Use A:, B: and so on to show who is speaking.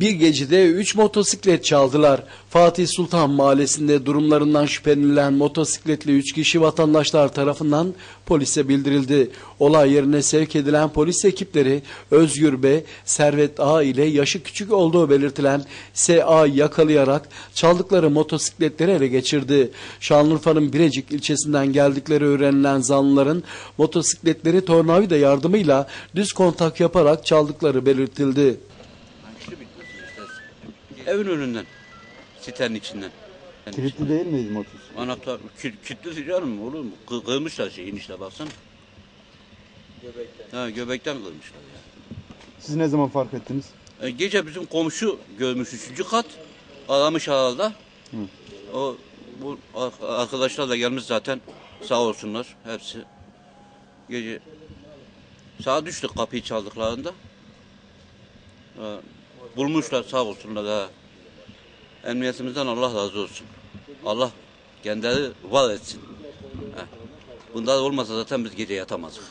A: Bir gecede 3 motosiklet çaldılar. Fatih Sultan Mahallesi'nde durumlarından şüphelenilen motosikletli 3 kişi vatandaşlar tarafından polise bildirildi. Olay yerine sevk edilen polis ekipleri Özgür B, Servet A ile yaşı küçük olduğu belirtilen S.A.'yı yakalayarak çaldıkları motosikletleri ele geçirdi. Şanlıurfa'nın Birecik ilçesinden geldikleri öğrenilen zanlıların motosikletleri tornavida yardımıyla düz kontak yaparak çaldıkları belirtildi.
B: Evin önünden. Sitenin içinden. Yani
C: Kilitli değil miydi motosiklet?
B: Anahtar kil, kilitli canım olur mu? Kı, kırmışlar şeyin işte baksana. Göbekten. Ha göbekten kırmışlar ya.
C: Siz ne zaman fark ettiniz?
B: E, gece bizim komşu görmüş üçüncü kat. Aramış herhalde. O bu ar- arkadaşlar da gelmiş zaten. Sağ olsunlar hepsi. Gece sağa düştük kapıyı çaldıklarında. Ha, bulmuşlar sağ olsunlar ha. Emniyetimizden Allah razı olsun. Allah kendileri var etsin. Bunlar olmasa zaten biz gece yatamazdık.